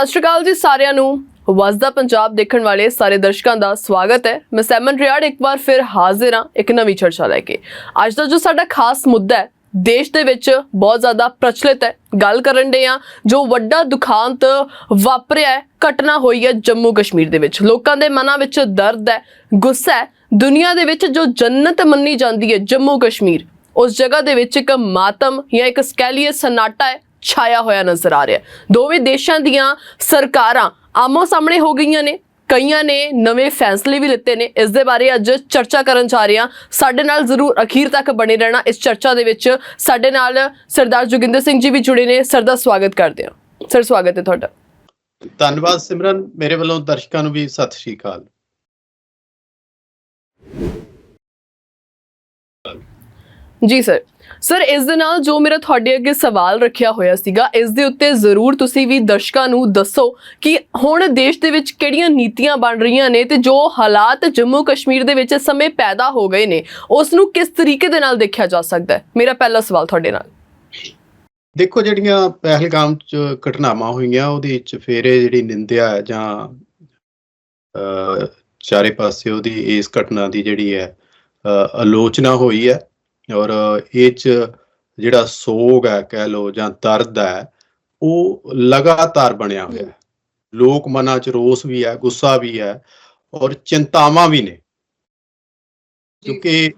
ਸਤਿ ਸ਼੍ਰੀ ਅਕਾਲ ਜੀ ਸਾਰਿਆਂ ਨੂੰ। ਵਸਦਾ ਪੰਜਾਬ ਦੇਖਣ ਵਾਲੇ ਸਾਰੇ ਦਰਸ਼ਕਾਂ ਦਾ ਸਵਾਗਤ ਹੈ। ਮੈਂ ਸੈਮਨ ਰਿਆੜ ਇੱਕ ਵਾਰ ਫਿਰ ਹਾਜ਼ਰ ਹਾਂ ਇੱਕ ਨਵੀਂ ਚਰਚਾ ਲੈ ਕੇ। ਅੱਜ ਦਾ ਜੋ ਸਾਡਾ ਖਾਸ ਮੁੱਦਾ ਹੈ, ਦੇਸ਼ ਦੇ ਵਿੱਚ ਬਹੁਤ ਜ਼ਿਆਦਾ ਪ੍ਰਚਲਿਤ ਹੈ। ਗੱਲ ਕਰਨ ਦੇ ਆ ਜੋ ਵੱਡਾ ਦੁਖਾਂਤ ਵਾਪਰਿਆ ਹੈ, ਘਟਨਾ ਹੋਈ ਹੈ ਜੰਮੂ ਕਸ਼ਮੀਰ ਦੇ ਵਿੱਚ। ਲੋਕਾਂ ਦੇ ਮਨਾਂ ਵਿੱਚ ਦਰਦ ਹੈ, ਗੁੱਸਾ ਹੈ। ਦੁਨੀਆ ਦੇ ਵਿੱਚ ਜੋ ਜੰਨਤ ਮੰਨੀ ਜਾਂਦੀ ਹੈ ਜੰਮੂ ਕਸ਼ਮੀਰ, ਉਸ ਜਗ੍ਹਾ ਦੇ ਵਿੱਚ ਇੱਕ ਮਾਤਮ ਜਾਂ ਇੱਕ ਸਕੈਲੀਅਸ ਸਨਾਟਾ ਹੈ ਛਾਇਆ ਹੋਇਆ ਨਜ਼ਰ ਆ ਰਿਹਾ। ਦੋਵੇਂ ਦੇਸ਼ਾਂ ਦੀਆਂ ਸਰਕਾਰਾਂ ਆਮੋ ਸਾਹਮਣੇ ਹੋ ਗਈਆਂ ਨੇ ਕਈਆਂ ਨੇ ਨਵੇਂ ਫੈਸਲੇ ਵੀ ਲਿੱਤੇ ਨੇ। ਇਸ ਦੇ ਬਾਰੇ ਅੱਜ ਚਰਚਾ ਕਰਨ ਜਾ ਰਹੇ ਹਾਂ। ਸਾਡੇ ਨਾਲ ਜ਼ਰੂਰ ਅਖੀਰ ਤੱਕ ਬਣੇ ਰਹਿਣਾ ਇਸ ਚਰਚਾ ਦੇ ਵਿੱਚ। ਸਾਡੇ ਨਾਲ ਸਰਦਾਰ ਜੋਗਿੰਦਰ ਸਿੰਘ ਜੀ ਵੀ ਜੁੜੇ ਨੇ। ਸਰ ਦਾ ਸਵਾਗਤ ਕਰਦੇ ਹਾਂ। ਸਰ ਸਵਾਗਤ ਹੈ ਤੁਹਾਡਾ। ਧੰਨਵਾਦ ਸਿਮਰਨ। ਮੇਰੇ ਵੱਲੋਂ ਦਰਸ਼ਕਾਂ ਨੂੰ ਵੀ ਸਤਿ ਸ਼੍ਰੀ ਅਕਾਲ। ਜੀ ਸਰ। ਸਰ ਇਸ ਦੇ ਨਾਲ ਜੋ ਮੇਰਾ ਤੁਹਾਡੇ ਅੱਗੇ ਸਵਾਲ ਰੱਖਿਆ ਹੋਇਆ ਸੀਗਾ ਇਸ ਦੇ ਉੱਤੇ ਜ਼ਰੂਰ ਤੁਸੀਂ ਵੀ ਦਰਸ਼ਕਾਂ ਨੂੰ ਦੱਸੋ ਕਿ ਹੁਣ ਦੇਸ਼ ਦੇ ਵਿੱਚ ਕਿਹੜੀਆਂ ਨੀਤੀਆਂ ਬਣ ਰਹੀਆਂ ਨੇ ਤੇ ਜੋ ਹਾਲਾਤ ਜੰਮੂ ਕਸ਼ਮੀਰ ਦੇ ਵਿੱਚ ਸਮੇਂ ਪੈਦਾ ਹੋ ਗਏ ਨੇ ਉਸ ਨੂੰ ਕਿਸ ਤਰੀਕੇ ਦੇ ਨਾਲ ਦੇਖਿਆ ਜਾ ਸਕਦਾ ਹੈ? ਮੇਰਾ ਪਹਿਲਾ ਸਵਾਲ ਤੁਹਾਡੇ ਨਾਲ। ਦੇਖੋ ਜਿਹੜੀਆਂ ਪਹਿਲਗਾਮ ਚ ਘਟਨਾਵਾਂ ਹੋਈਆਂ ਉਹਦੇ ਵਿੱਚ ਫੇਰੇ ਜਿਹੜੀ ਨਿੰਦਿਆ ਜਾਂ ਅ, ਚਾਰੇ ਪਾਸੇ ਉਹਦੀ ਇਸ ਘਟਨਾ ਦੀ ਜਿਹੜੀ ਹੈ ਆਲੋਚਨਾ ਹੋਈ ਹੈ। ਔਰ ਇਹ ਚ ਜਿਹੜਾ ਸੋਗ ਹੈ ਕਹਿ ਲੋ ਜਾਂ ਦਰਦ ਹੈ ਉਹ ਲਗਾਤਾਰ ਬਣਿਆ ਹੋਇਆ ਹੈ। ਲੋਕ ਮਨਾਂ ਚ ਰੋਸ ਵੀ ਹੈ ਗੁੱਸਾ ਵੀ ਹੈ ਔਰ ਚਿੰਤਾਵਾਂ ਵੀ ਨੇ। ਕਿਉਂਕਿ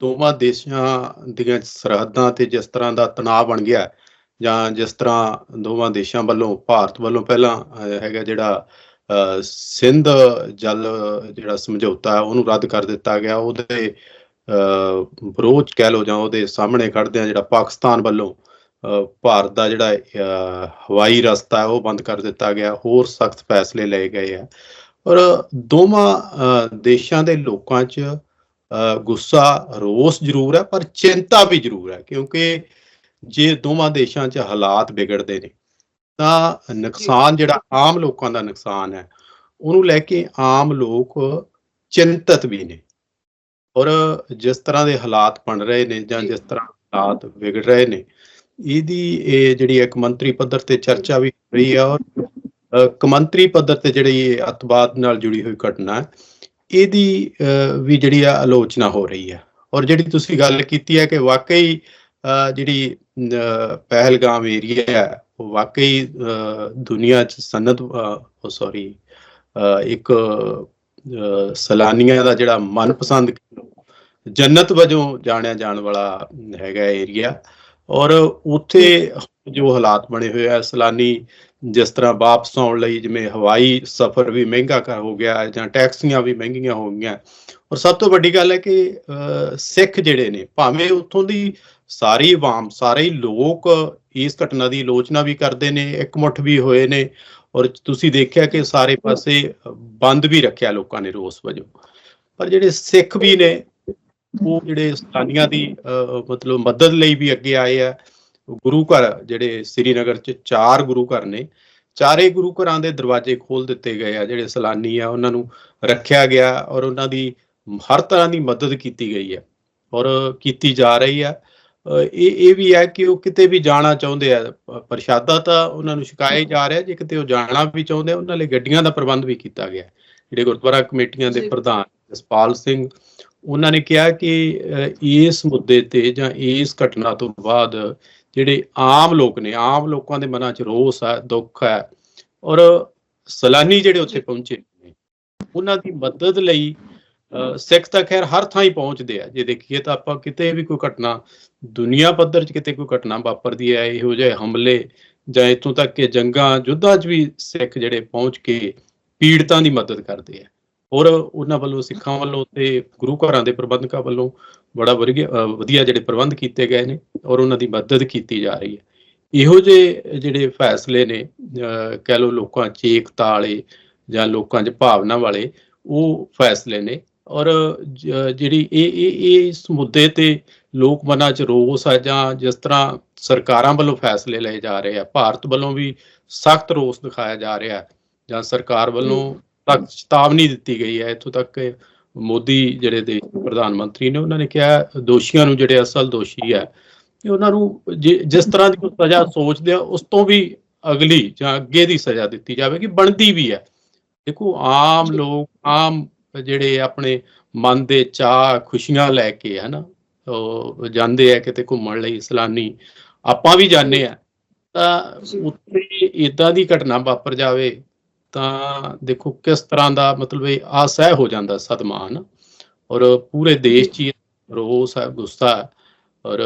ਦੋਵਾਂ ਦੇਸ਼ਾਂ ਦੀਆਂ ਸਰਹੱਦਾਂ ਤੇ ਜਿਸ ਤਰ੍ਹਾਂ ਦਾ ਤਣਾਅ ਬਣ ਗਿਆ ਜਾਂ ਜਿਸ ਤਰ੍ਹਾਂ ਦੋਵਾਂ ਦੇਸ਼ਾਂ ਵੱਲੋਂ ਭਾਰਤ ਵੱਲੋਂ ਪਹਿਲਾਂ ਹੈਗਾ ਜਿਹੜਾ ਸਿੰਧ ਜਲ ਜਿਹੜਾ ਸਮਝੌਤਾ ਹੈ ਉਹਨੂੰ ਰੱਦ ਕਰ ਦਿੱਤਾ ਗਿਆ ਉਹਦੇ ਵਿਰੋਧ ਕਹਿ ਲਓ ਜਾਂ ਉਹਦੇ ਸਾਹਮਣੇ ਖੜਦੇ ਆ ਜਿਹੜਾ ਪਾਕਿਸਤਾਨ ਵੱਲੋਂ ਭਾਰਤ ਦਾ ਜਿਹੜਾ ਹਵਾਈ ਰਸਤਾ ਹੈ ਉਹ ਬੰਦ ਕਰ ਦਿੱਤਾ ਗਿਆ ਹੋਰ ਸਖਤ ਫੈਸਲੇ ਲਏ ਗਏ ਆ। ਔਰ ਦੋਵਾਂ ਦੇਸ਼ਾਂ ਦੇ ਲੋਕਾਂ 'ਚ ਗੁੱਸਾ ਰੋਸ ਜ਼ਰੂਰ ਹੈ ਪਰ ਚਿੰਤਾ ਵੀ ਜ਼ਰੂਰ ਹੈ ਕਿਉਂਕਿ ਜੇ ਦੋਵਾਂ ਦੇਸ਼ਾਂ 'ਚ ਹਾਲਾਤ ਵਿਗੜਦੇ ਨੇ ਤਾਂ ਨੁਕਸਾਨ ਜਿਹੜਾ ਆਮ ਲੋਕਾਂ ਦਾ ਨੁਕਸਾਨ ਹੈ ਉਹਨੂੰ ਲੈ ਕੇ ਆਮ ਲੋਕ ਚਿੰਤਤ ਵੀ ਨੇ। ਔਰ ਜਿਸ ਤਰ੍ਹਾਂ ਦੇ ਹਾਲਾਤ ਬਣ ਰਹੇ ਨੇ ਜਾਂ ਜਿਸ ਤਰ੍ਹਾਂ ਹਾਲਾਤ ਵਿਗੜ ਰਹੇ ਨੇ ਇਹਦੀ ਇਹ ਜਿਹੜੀ ਇੱਕ ਮੰਤਰੀ ਪੱਧਰ ਤੇ ਚਰਚਾ ਵੀ ਹੋ ਰਹੀ ਹੈ ਔਰ ਕਮੰਤਰੀ ਪੱਧਰ ਤੇ ਜਿਹੜੀ ਅੱਤਵਾਦ ਨਾਲ ਜੁੜੀ ਹੋਈ ਘਟਨਾ ਹੈ ਇਹਦੀ ਵੀ ਜਿਹੜੀ ਆ ਆਲੋਚਨਾ ਹੋ ਰਹੀ ਹੈ। ਔਰ ਜਿਹੜੀ ਤੁਸੀਂ ਗੱਲ ਕੀਤੀ ਹੈ ਕਿ ਵਾਕਈ ਜਿਹੜੀ ਪਹਿਲਗਾਮ ਏਰੀਆ ਹੈ ਉਹ ਵਾਕਈ ਦੁਨੀਆ ਚ ਸਨਅਤ ਉਹ ਸੌਰੀ ਇੱਕ ਸੈਲਾਨੀਆਂ ਦਾ ਜਿਹੜਾ ਮਨਪਸੰਦ ਜੰਨਤ ਵਜੋਂ ਜਾਣਿਆ ਜਾਣ ਵਾਲਾ ਹੈਗਾ ਏਰੀਆ ਔਰ ਉੱਥੇ ਜੋ ਹਾਲਾਤ ਬਣੇ ਹੋਏ ਆ, ਸੈਲਾਨੀ ਜਿਸ ਤਰ੍ਹਾਂ ਵਾਪਸ ਆਉਣ ਲਈ, ਜਿਵੇਂ ਹਵਾਈ ਸਫ਼ਰ ਵੀ ਮਹਿੰਗਾ ਕਰ ਹੋ ਗਿਆ ਜਾਂ ਟੈਕਸੀਆਂ ਵੀ ਮਹਿੰਗੀਆਂ ਹੋ ਗਈਆਂ। ਔਰ ਸਭ ਤੋਂ ਵੱਡੀ ਗੱਲ ਹੈ ਕਿ ਸਿੱਖ ਜਿਹੜੇ ਨੇ, ਭਾਵੇਂ ਉੱਥੋਂ ਦੀ ਸਾਰੀ ਆਵਾਮ, ਸਾਰੇ ਲੋਕ ਇਸ ਘਟਨਾ ਦੀ ਆਲੋਚਨਾ ਵੀ ਕਰਦੇ ਨੇ, ਇਕਮੁੱਠ ਵੀ ਹੋਏ ਨੇ। ਔਰ ਤੁਸੀਂ ਦੇਖਿਆ ਕਿ ਸਾਰੇ ਪਾਸੇ ਬੰਦ ਵੀ ਰੱਖਿਆ ਲੋਕਾਂ ਨੇ ਰੋਸ ਵਜੋਂ। ਪਰ ਜਿਹੜੇ ਸਿੱਖ ਵੀ ਨੇ ਉਹ ਜਿਹੜੇ ਸਥਾਨੀਆਂ ਦੀ ਮਤਲਬ ਮਦਦ ਲਈ ਵੀ ਅੱਗੇ ਆਏ ਆ ਗੁਰੂ ਘਰ ਜਿਹੜੇ ਸ੍ਰੀਨਗਰ ਚ ਚਾਰ ਗੁਰੂ ਘਰ ਨੇ ਚਾਰੇ ਗੁਰੂ ਘਰਾਂ ਦੇ ਦਰਵਾਜ਼ੇ ਖੋਲ ਦਿੱਤੇ ਗਏ ਆ ਜਿਹੜੇ ਸੈਲਾਨੀ ਆ ਉਹਨਾਂ ਨੂੰ ਰੱਖਿਆ ਗਿਆ ਔਰ ਉਹਨਾਂ ਦੀ ਹਰ ਤਰ੍ਹਾਂ ਦੀ ਮਦਦ ਕੀਤੀ ਗਈ ਹੈ ਔਰ ਕੀਤੀ ਜਾ ਰਹੀ ਹੈ ਅਹ ਇਹ ਇਹ ਵੀ ਹੈ ਕਿ ਉਹ ਕਿਤੇ ਵੀ ਜਾਣਾ ਚਾਹੁੰਦੇ ਆ ਪ੍ਰਸ਼ਾਦਾ ਤਾਂ ਉਹਨਾਂ ਨੂੰ ਹੀ ਜਾ ਰਿਹਾ ਜੇ ਕਿਤੇ ਉਹ ਜਾਣਾ ਵੀ ਚਾਹੁੰਦੇ ਆ, ਉਹਨਾਂ ਲਈ ਗੱਡੀਆਂ ਦਾ ਪ੍ਰਬੰਧ ਵੀ ਕੀਤਾ ਗਿਆ। ਜਿਹੜੇ ਗੁਰਦੁਆਰਾ ਕਮੇਟੀਆਂ ਦੇ। ਪ੍ਰਧਾਨ ਜਸਪਾਲ ਸਿੰਘ ਉਹਨਾਂ ਨੇ ਕਿਹਾ ਕਿ ਇਸ ਮੁੱਦੇ ਤੇ ਜਾਂ ਇਸ ਘਟਨਾ ਤੋਂ ਬਾਅਦ ਜਿਹੜੇ ਆਮ ਲੋਕ ਨੇ ਆਮ ਲੋਕਾਂ ਦੇ ਮਨਾਂ 'ਚ ਰੋਸ ਹੈ ਦੁੱਖ ਹੈ ਔਰ ਸੈਲਾਨੀ ਜਿਹੜੇ ਉੱਥੇ ਪਹੁੰਚੇ ਨੇ ਉਹਨਾਂ ਦੀ ਮਦਦ ਲਈ ਅਹ, ਸਿੱਖ ਤਾਂ ਖੈਰ ਹਰ ਥਾਂ ਹੀ ਪਹੁੰਚਦੇ ਆ। ਜੇ ਦੇਖੀਏ ਤਾਂ ਆਪਾਂ ਕਿਤੇ ਵੀ ਕੋਈ ਘਟਨਾ ਦੁਨੀਆ ਪੱਧਰ 'ਚ ਕਿਤੇ ਕੋਈ ਘਟਨਾ ਵਾਪਰਦੀ ਹੈ ਇਹੋ ਜਿਹੇ ਹਮਲੇ ਜਾਂ ਇੱਥੋਂ ਤੱਕ ਕਿ ਜੰਗਾਂ ਯੁੱਧਾਂ 'ਚ ਵੀ ਸਿੱਖ ਜਿਹੜੇ ਪਹੁੰਚ ਕੇ ਪੀੜਤਾਂ ਦੀ ਮਦਦ ਕਰਦੇ ਆ। ਔਰ ਉਹਨਾਂ ਵੱਲੋਂ, ਸਿੱਖਾਂ ਵੱਲੋਂ ਤੇ ਗੁਰੂ ਘਰਾਂ ਦੇ ਪ੍ਰਬੰਧਕਾਂ ਵੱਲੋਂ ਬੜਾ ਵਧੀਆ ਵਧੀਆ ਜਿਹੜੇ ਪ੍ਰਬੰਧ ਕੀਤੇ ਗਏ ਨੇ ਔਰ ਉਹਨਾਂ ਦੀ ਮਦਦ ਕੀਤੀ ਜਾ ਰਹੀ ਹੈ। ਇਹੋ ਜਿਹੇ ਜਿਹੜੇ ਫੈਸਲੇ ਨੇ, ਅਹ ਕਹਿ ਲਓ ਲੋਕਾਂ 'ਚ ਏਕਤਾ ਵਾਲੇ ਜਾਂ ਲੋਕਾਂ 'ਚ ਭਾਵਨਾ ਵਾਲੇ, ਉਹ ਫੈਸਲੇ ਨੇ ਔਰ ਜਿਹੜੀ ਇਹ ਇਹ ਇਹ ਇਸ ਮੁੱਦੇ ਤੇ ਲੋਕ ਮਨਾਂ 'ਚ ਰੋਸ ਹੈ ਜਾਂ ਜਿਸ ਤਰ੍ਹਾਂ ਸਰਕਾਰਾਂ ਵੱਲੋਂ ਫੈਸਲੇ ਲਏ ਜਾ ਰਹੇ ਆ, ਭਾਰਤ ਵੱਲੋਂ ਵੀ ਸਖਤ ਰੋਸ ਦਿਖਾਇਆ ਜਾ ਰਿਹਾ ਜਾਂ ਸਰਕਾਰ ਵੱਲੋਂ ਸਖਤ ਚੇਤਾਵਨੀ ਦਿੱਤੀ ਗਈ ਹੈ। ਇੱਥੋਂ ਤੱਕ ਮੋਦੀ ਜਿਹੜੇ ਦੇਸ਼ ਦੇ ਪ੍ਰਧਾਨ ਮੰਤਰੀ ਨੇ ਉਹਨਾਂ ਨੇ ਕਿਹਾ ਦੋਸ਼ੀਆਂ ਨੂੰ ਜਿਹੜੇ ਅਸਲ ਦੋਸ਼ੀ ਹੈ ਕਿ ਉਹਨਾਂ ਨੂੰ ਜਿਸ ਤਰ੍ਹਾਂ ਦੀ ਕੋਈ ਸਜ਼ਾ ਸੋਚਦੇ ਆ ਉਸ ਤੋਂ ਵੀ ਅਗਲੀ ਜਾਂ ਅੱਗੇ ਦੀ ਸਜ਼ਾ ਦਿੱਤੀ ਜਾਵੇਗੀ ਬਣਦੀ ਵੀ ਹੈ। ਦੇਖੋ ਆਮ ਲੋਕ ਆਮ ਜਿਹੜੇ ਆਪਣੇ ਮਨ ਦੇ ਚਾਹ ਖੁਸ਼ੀਆਂ ਲੈ ਕੇ ਹਨਾ ਉਹ ਜਾਂਦੇ ਆ ਕਿਤੇ ਘੁੰਮਣ ਲਈ ਸੈਲਾਨੀ ਆਪਾਂ ਵੀ ਜਾਂਦੇ ਆ। ਤਾਂ। ਉੱਥੇ ਇਦਾਂ ਦੀ ਘਟਨਾ ਵਾਪਰ ਜਾਵੇ ਤਾਂ ਦੇਖੋ ਕਿਸ ਤਰ੍ਹਾਂ ਦਾ ਮਤਲਬ ਇਹ ਅਸਹਿ ਹੋ ਜਾਂਦਾ ਸਦਮਾ ਹਨਾ ਔਰ ਪੂਰੇ ਦੇਸ਼ 'ਚ ਰੋਸ ਹੈ, ਗੁੱਸਾ ਹੈ। ਔਰ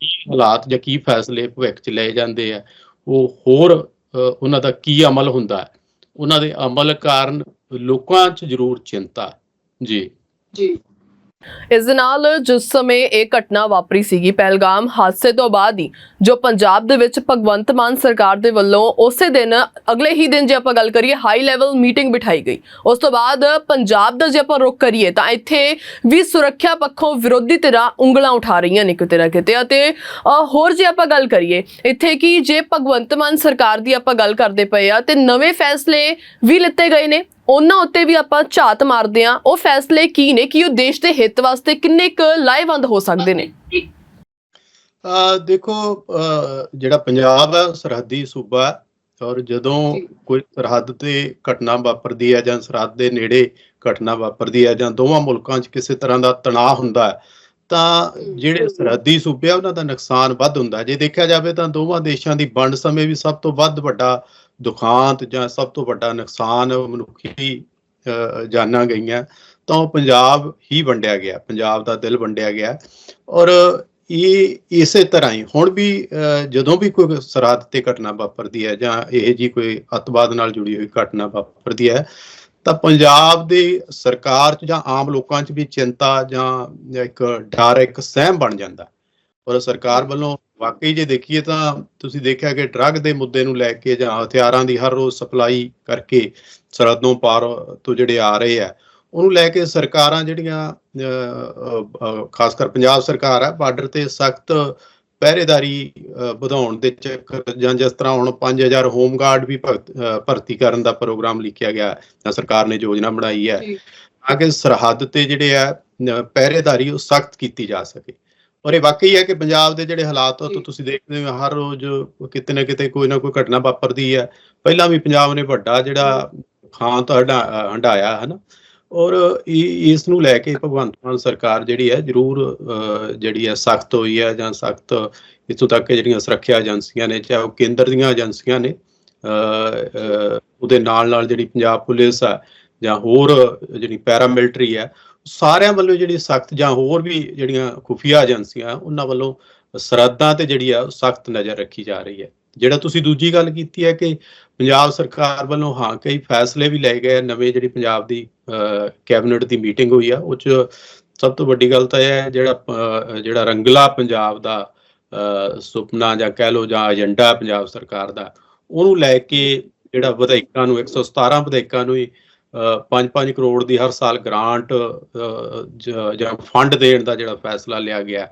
ਕੀ ਹਾਲਾਤ ਜਾਂ ਕੀ ਫੈਸਲੇ ਭਵਿੱਖ 'ਚ ਲਏ ਜਾਂਦੇ ਆ, ਉਹ ਹੋਰ ਉਹਨਾਂ ਦਾ ਕੀ ਅਮਲ ਹੁੰਦਾ ਹੈ। ਉਹਨਾਂ ਦੇ ਅਮਲ ਕਾਰਨ ਲੋਕਾਂ 'ਚ ਜ਼ਰੂਰ ਚਿੰਤਾ ਜੀ। ਜੀ। ਇਸ ਦੇ ਨਾਲ ਜਿਸ ਸਮੇਂ ਇਹ ਘਟਨਾ ਵਾਪਰੀ ਸੀਗੀ, ਪਹਿਲਗਾਮ ਹਾਦਸੇ ਤੋਂ ਬਾਅਦ ਹੀ, ਜੋ ਪੰਜਾਬ ਦੇ ਵਿੱਚ ਭਗਵੰਤ ਮਾਨ ਸਰਕਾਰ ਦੇ ਵੱਲੋਂ ਉਸੇ ਦਿਨ, ਅਗਲੇ ਹੀ ਦਿਨ ਜੇ ਆਪਾਂ ਗੱਲ ਕਰੀਏ ਹਾਈ ਲੈਵਲ ਮੀਟਿੰਗ ਬਿਠਾਈ ਗਈ। ਉਸ ਤੋਂ ਬਾਅਦ ਪੰਜਾਬ ਦਾ ਜੇ ਆਪਾਂ ਰੁਖ ਕਰੀਏ, ਤਾਂ ਇੱਥੇ ਵੀ ਸੁਰੱਖਿਆ ਪੱਖੋਂ ਵਿਰੋਧੀ ਧਿਰਾਂ ਉਂਗਲਾਂ ਉਠਾ ਰਹੀਆਂ ਨੇ ਕਿਤੇ ਨਾ ਕਿਤੇ ਅਤੇ ਹੋਰ ਜੇ ਆਪਾਂ ਗੱਲ ਕਰੀਏ, ਇੱਥੇ ਕਿ ਜੇ ਭਗਵੰਤ ਮਾਨ ਸਰਕਾਰ ਦੀ ਆਪਾਂ ਗੱਲ ਕਰਦੇ ਪਏ ਆ, ਤੇ ਨਵੇਂ ਫੈਸਲੇ ਵੀ ਲਿੱਤੇ ਗਏ ਨੇ। ਉਹਨਾਂ ਉੱਤੇ ਵੀ ਆਪਾਂ ਝਾਤ ਮਾਰਦੇ ਆ ਉਹ ਫੈਸਲੇ ਕੀ ਨੇ ਕਿ ਉਹ ਦੇਸ਼ ਦੇ ਹਿੱਤ ਵਾਸਤੇ ਕਿੰਨੇ ਕੁ ਲਾਹੇਵੰਦ ਹੋ ਸਕਦੇ ਨੇ ਦੇਖੋ ਜਿਹੜਾ ਪੰਜਾਬ ਹੈ ਸਰਹੱਦੀ ਸੂਬਾ ਔਰ ਜਦੋਂ। ਕੋਈ ਸਰਹੱਦ ਤੇ ਘਟਨਾ ਵਾਪਰਦੀ ਹੈ ਜਾਂ ਸਰਹੱਦ ਦੇ ਨੇੜੇ ਘਟਨਾ ਵਾਪਰਦੀ ਹੈ ਜਾਂ ਦੋਵਾਂ ਮੁਲਕਾਂ 'ਚ ਕਿਸੇ ਤਰ੍ਹਾਂ ਦਾ ਤਣਾਅ ਹੁੰਦਾ ਹੈ ਤਾਂ ਜਿਹੜੇ। ਸਰਹੱਦੀ ਸੂਬੇ ਆ ਉਹਨਾਂ ਦਾ ਨੁਕਸਾਨ ਵੱਧ ਹੁੰਦਾ। ਜੇ ਦੇਖਿਆ ਜਾਵੇ ਤਾਂ ਦੋਵਾਂ ਦੇਸ਼ਾਂ ਦੀ ਵੰਡ ਸਮੇਂ ਵੀ ਸਭ ਤੋਂ ਵੱਧ ਵੱਡਾ ਦੁਖਾਂਤ ਜਾਂ ਸਭ ਤੋਂ ਵੱਡਾ ਨੁਕਸਾਨ ਮਨੁੱਖੀ ਜਾਨਾਂ ਗਈਆਂ, ਤਾਂ ਉਹ ਪੰਜਾਬ ਹੀ ਵੰਡਿਆ ਗਿਆ, ਪੰਜਾਬ ਦਾ ਦਿਲ ਵੰਡਿਆ ਗਿਆ। ਔਰ ਇਹ ਇਸੇ ਤਰ੍ਹਾਂ ਹੀ ਹੁਣ ਵੀ ਜਦੋਂ ਵੀ ਕੋਈ ਸਰਹੱਦ ਤੇ ਘਟਨਾ ਵਾਪਰਦੀ ਹੈ ਜਾਂ ਇਹ ਜੀ ਕੋਈ ਅੱਤਵਾਦ ਨਾਲ ਜੁੜੀ ਹੋਈ ਘਟਨਾ ਵਾਪਰਦੀ ਹੈ, ਤਾਂ ਪੰਜਾਬ ਦੀ ਸਰਕਾਰ ਚ ਜਾਂ ਆਮ ਲੋਕਾਂ ਚ ਵੀ ਚਿੰਤਾ ਜਾਂ ਇੱਕ ਡਰ, ਇੱਕ ਸਹਿਮ ਬਣ ਜਾਂਦਾ। ਔਰ ਸਰਕਾਰ ਵੱਲੋਂ ਵਾਕਈ ਜੇ ਦੇਖੀਏ ਤਾਂ ਤੁਸੀਂ ਦੇਖਿਆ ਕਿ ਡਰੱਗ ਦੇ ਮੁੱਦੇ ਨੂੰ ਲੈ ਕੇ ਜਾਂ ਹਥਿਆਰਾਂ ਦੀ ਹਰ ਰੋਜ਼ ਸਪਲਾਈ ਕਰਕੇ ਸਰਹੱਦੋਂ ਪਾਰ ਤੋਂ ਜਿਹੜੇ ਆ ਰਹੇ ਆ ਉਹਨੂੰ ਲੈ ਕੇ ਸਰਕਾਰਾਂ ਜਿਹੜੀਆਂ ਖਾਸ ਕਰ ਪੰਜਾਬ ਸਰਕਾਰ ਹੈ ਬਾਰਡਰ ਤੇ ਸਖਤ ਪਹਿਰੇਦਾਰੀ ਵਧਾਉਣ ਦੇ ਚੱਕਰ ਜਾਂ ਜਿਸ ਤਰ੍ਹਾਂ ਹੁਣ 5000 ਹੋਮ ਗਾਰਡ ਵੀ ਭਰਤੀ ਕਰਨ ਦਾ ਪ੍ਰੋਗਰਾਮ ਲਿਖਿਆ ਗਿਆ ਜਾਂ ਸਰਕਾਰ ਨੇ ਯੋਜਨਾ ਬਣਾਈ ਹੈ। ਤਾਂ ਕਿ ਸਰਹੱਦ ਤੇ ਜਿਹੜੇ ਆ ਪਹਿਰੇਦਾਰੀ ਉਹ ਸਖਤ ਕੀਤੀ ਜਾ ਸਕੇ ਔਰ ਇਹ ਵਾਕਈ ਹੈ ਕਿ ਪੰਜਾਬ ਦੇ ਜਿਹੜੇ ਹਾਲਾਤ। ਤਾਂ ਤੁਸੀਂ ਦੇਖਦੇ ਹੋ ਹਰ ਰੋਜ਼ ਕਿਤੇ ਨਾ ਕਿਤੇ ਕੋਈ ਨਾ ਕੋਈ ਘਟਨਾ ਵਾਪਰਦੀ ਹੈ। ਪਹਿਲਾਂ ਵੀ ਪੰਜਾਬ ਨੇ ਵੱਡਾ ਜਿਹੜਾ ਖਾਂ ਤੋਂ ਹੰਡਾ- ਅਹ, ਹੰਢਾਇਆ ਹੈ ਨਾ ਔਰ ਇਸ ਨੂੰ ਲੈ ਕੇ ਭਗਵੰਤ ਮਾਨ ਸਰਕਾਰ ਜਿਹੜੀ ਹੈ ਜ਼ਰੂਰ ਜਿਹੜੀ ਹੈ ਸਖਤ ਹੋਈ ਹੈ ਜਾਂ ਸਖਤ ਇਥੋਂ ਤੱਕ ਕਿ ਜਿਹੜੀਆਂ ਸੁਰੱਖਿਆ ਏਜੰਸੀਆਂ ਨੇ ਚਾਹੇ ਉਹ ਕੇਂਦਰ ਦੀਆਂ ਏਜੰਸੀਆਂ ਨੇ ਉਹਦੇ ਨਾਲ ਨਾਲ ਜਿਹੜੀ ਪੰਜਾਬ ਪੁਲਿਸ ਆ ਜਾਂ ਹੋਰ ਜਿਹੜੀ ਪੈਰਾਮਿਲਟਰੀ ਹੈ ਸਾਰਿਆਂ ਵੱਲੋਂ ਜਿਹੜੀ ਸਖਤ ਜਾਂ ਹੋਰ ਵੀ ਜਿਹੜੀਆਂ ਖੁਫੀਆ ਏਜੰਸੀਆਂ ਉਹਨਾਂ ਵੱਲੋਂ ਸਰਹੱਦਾਂ ਤੇ ਜਿਹੜੀ ਆ ਸਖਤ ਨਜ਼ਰ ਰੱਖੀ ਜਾ ਰਹੀ ਹੈ। ਜਿਹੜਾ ਤੁਸੀਂ ਦੂਜੀ ਗੱਲ ਕੀਤੀ ਹੈ ਕਿ ਪੰਜਾਬ ਸਰਕਾਰ ਵੱਲੋਂ ਹਾਂ ਕਈ ਫੈਸਲੇ ਵੀ ਲਏ ਗਏ ਨਵੇਂ ਜਿਹੜੀ ਪੰਜਾਬ ਦੀ ਅਹ, ਕੈਬਨਿਟ ਦੀ ਮੀਟਿੰਗ ਹੋਈ ਆ ਉਹ ਚ ਸਭ ਤੋਂ ਵੱਡੀ ਗੱਲ ਤਾਂ ਇਹ ਹੈ ਜਿਹੜਾ ਜਿਹੜਾ ਰੰਗਲਾ ਪੰਜਾਬ ਦਾ ਅਹ, ਸੁਪਨਾ ਜਾਂ ਕਹਿ ਲਓ ਜਾਂ ਏਜੰਡਾ ਪੰਜਾਬ ਸਰਕਾਰ ਦਾ ਉਹਨੂੰ ਲੈ ਕੇ ਜਿਹੜਾ ਵਿਧਾਇਕਾਂ ਨੂੰ 117 ਵਿਧਾਇਕਾਂ ਨੂੰ ਹੀ 5-5 ਕਰੋੜ ਦੀ ਹਰ ਸਾਲ ਗ੍ਰਾਂਟ ਜਾਂ ਫੰਡ ਦੇਣ ਦਾ ਜਿਹੜਾ ਫੈਸਲਾ ਲਿਆ ਗਿਆ